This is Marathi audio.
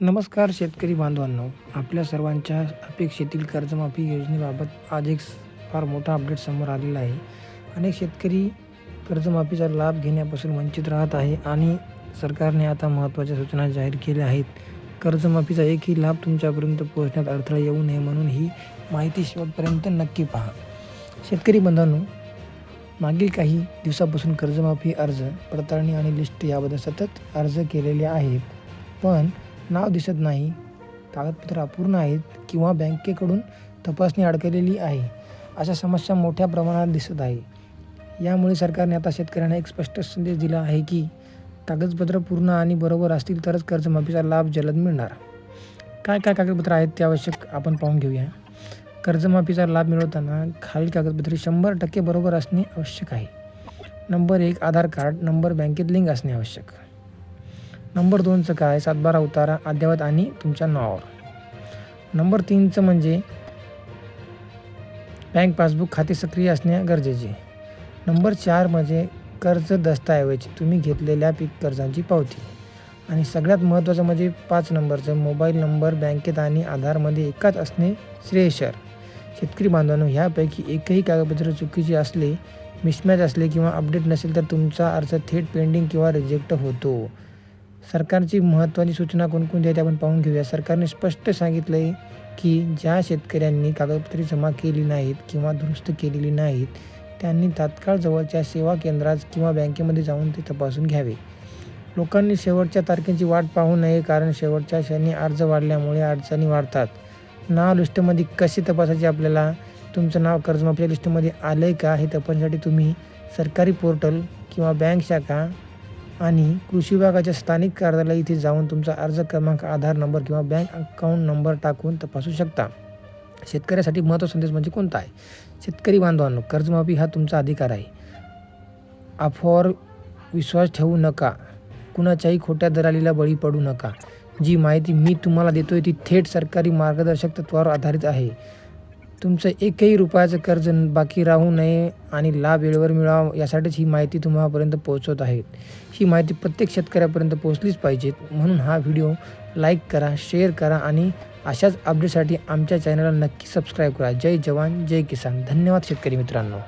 नमस्कार शेतकरी बांधवांनो. आपल्या सर्वांच्या अपेक्षेतील कर्जमाफी योजनेबाबत आज एक फार मोठा अपडेट समोर आलेला आहे. अनेक शेतकरी कर्जमाफीचा लाभ घेण्यापासून वंचित राहत आहे आणि सरकारने आता महत्त्वाच्या सूचना जाहीर केल्या आहेत. कर्जमाफीचा एकही लाभ तुमच्यापर्यंत पोहोचण्यात अडथळा येऊ नये म्हणून ही माहिती शेवटपर्यंत नक्की पहा. शेतकरी बंधवांनो मागील काही दिवसापासून कर्जमाफी अर्ज पडताळणी आणि लिस्ट याबद्दल सतत अर्ज केलेले आहेत. पण नाव दिसत नाही. कागदपत्र अपूर्ण आहेत किंवा बँकेकडून तपासणी अडकलेली आहे. अशा समस्या मोठ्या प्रमाणात दिसत आहे. यामुळे सरकारने आता शेतकऱ्यांना एक स्पष्ट संदेश दिला आहे की कागदपत्र पूर्ण आणि बरोबर असतील तरच कर्जमाफीचा लाभ जलद मिळणार. काय काय कागदपत्र आहेत ते आवश्यक आपण पाहून घेऊया. कर्जमाफीचा लाभ मिळवताना खालील कागदपत्रे शंभर टक्के बरोबर असणे आवश्यक आहे. नंबर एक आधार कार्ड. नंबर बँकेत लिंक असणे आवश्यक. नंबर दोनचं काय? सातबारा उतारा अद्ययावत आणि तुमच्या नावावर. नंबर तीनचं म्हणजे बँक पासबुक खाते सक्रिय असणे गरजेचे. नंबर चार म्हणजे कर्ज दस्तऐवज. तुम्ही घेतलेल्या पीक कर्जांची पावती. आणि सगळ्यात महत्त्वाचं म्हणजे पाच नंबरचं. मोबाईल नंबर बँकेत आणि आधारमध्ये एकाच असणे श्रेयस्कर. शेतकरी बांधवांनो ह्यापैकी एकही कागदपत्र चुकीचे असले मिसमॅच असले किंवा अपडेट नसेल तर तुमचा अर्ज थेट पेंडिंग किंवा रिजेक्ट होतो. सरकारची महत्त्वाची सूचना कोणकोणती त्या आपण पाहून घेऊया. सरकारने स्पष्ट सांगितलं आहे की ज्या शेतकऱ्यांनी कागदपत्रे जमा केली नाहीत किंवा दुरुस्त केलेली नाहीत त्यांनी तात्काळ जवळच्या सेवा केंद्रात किंवा बँकेमध्ये जाऊन ते तपासून घ्यावे. लोकांनी शेवटच्या तारखेची वाट पाहू नये कारण शेवटच्या क्षणी अर्ज वाढल्यामुळे अडचणी वाढतात. नाव लिस्टमध्ये कसे तपासायचे आपल्याला? तुमचं नाव कर्जमाफीच्या लिस्टमध्ये आलं आहे का? हे तपासण्यासाठी तुम्ही सरकारी पोर्टल किंवा बँक शाखा आणि कृषी विभागाच्या स्थानिक कार्यालय इथे जाऊन तुमचा अर्ज क्रमांक आधार नंबर किंवा बँक अकाउंट नंबर टाकून तपासू शकता. शेतकऱ्यासाठी महत्त्वाचा संदेश म्हणजे कोणता आहे? शेतकरी बांधवांनो कर्जमाफी हा तुमचा अधिकार आहे. अफवावर विश्वास ठेवू नका. कुणाच्याही खोट्या दलालीला बळी पडू नका. जी माहिती मी तुम्हाला देतोय ती थेट सरकारी मार्गदर्शक तत्वावर आधारित आहे. तुमचं एकही रुपयाचं कर्ज बाकी राहू नये आणि लाभ वेळेवर मिळावा यासाठीच ही माहिती तुम्हापर्यंत पोहोचवत आहेत ही माहिती प्रत्येक शेतकऱ्यापर्यंत पोहोचलीच पाहिजेत. म्हणून हा व्हिडिओ लाईक करा शेअर करा आणि अशाच अपडेटसाठी आमच्या चॅनलला नक्की सबस्क्राईब करा. जय जवान जय किसान. धन्यवाद शेतकरी मित्रांनो.